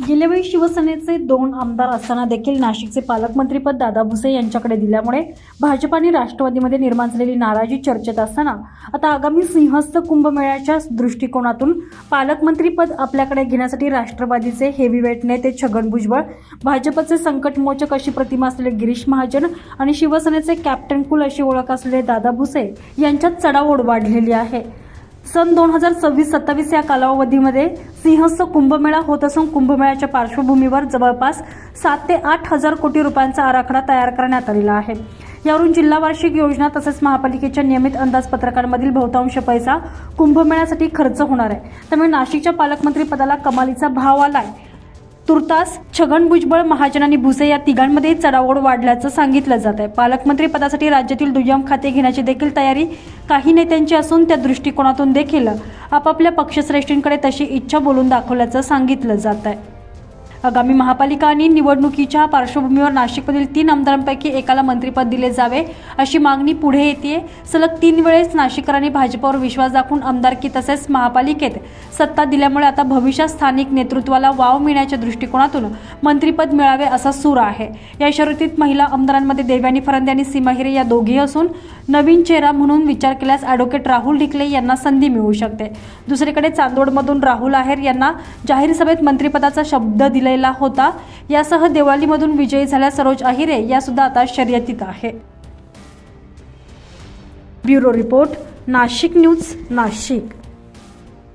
गेल्यावेळी शिवसेनेचे दोन आमदार असताना देखील नाशिकचे पालकमंत्रीपद दादा भुसे यांच्याकडे दिल्यामुळे भाजपाने राष्ट्रवादीमध्ये निर्माण झालेली नाराजी चर्चेत असताना आता आगामी सिंहस्थ कुंभमेळ्याच्या दृष्टिकोनातून पालकमंत्रीपद आपल्याकडे घेण्यासाठी राष्ट्रवादीचे हेवीवेट नेते छगन भुजबळ भाजपचे संकटमोचक अशी प्रतिमा असलेले गिरीश महाजन आणि शिवसेनेचे कॅप्टन कुल अशी ओळख असलेले दादा भुसे यांच्यात चढाओढ वाढलेली आहे. सन दोन हजार सव्वीस सत्तावीस या कालावधीमध्ये सिंहस्थ कुंभमेळा होत असून कुंभमेळ्याच्या पार्श्वभूमीवर जवळपास सात ते आठ हजार कोटी रुपयांचा आराखडा तयार करण्यात आलेला आहे. यावरून जिल्हा वार्षिक योजना तसेच महापालिकेच्या नियमित अंदाजपत्रकांमधील बहुतांश पैसा कुंभमेळ्यासाठी खर्च होणार आहे. त्यामुळे नाशिकच्या पालकमंत्री पदाला कमालीचा भाव आलाय. तुर्तास छगन भुजबळ महाजन आणि भुसे या तिघांमध्ये चढाओढ वाढल्याचं सांगितलं जात आहे. पालकमंत्री पदासाठी राज्यातील दुय्यम खाते घेण्याची देखील तयारी काही नेत्यांची असून त्या दृष्टिकोनातून देखील आपापल्या पक्षश्रेष्ठींकडे तशी इच्छा बोलून दाखवल्याचं सांगितलं जात आहे. आगामी महापालिका आणि निवडणुकीच्या पार्श्वभूमीवर नाशिकमधील तीन आमदारांपैकी एकाला मंत्रिपद दिले जावे अशी मागणी पुढे येते सलग तीन वेळेस नाशिकरांनी भाजपवर विश्वास दाखवून आमदारकी तसेच महापालिकेत सत्ता दिल्यामुळे आता भविष्यात स्थानिक नेतृत्वाला वाव मिळण्याच्या दृष्टिकोनातून मंत्रिपद मिळावे असा सूर आहे. या शर्यतीत महिला आमदारांमध्ये देवयानी फरांदे आणि सीमा हिरे या दोघी असून नवीन चेहरा म्हणून विचार केल्यास ॲडव्होकेट राहुल ढिकले यांना संधी मिळू शकते. दुसरीकडे चांदोडमधून राहुल आहेर यांना जाहीर सभेत मंत्रिपदाचा शब्द दिला दिलेला होता. यासह देवालीमधून विजयी झाल्या सरोज अहिरे या सुद्धा आता शर्यतीत आहे. Bureau report Nashik news Nashik.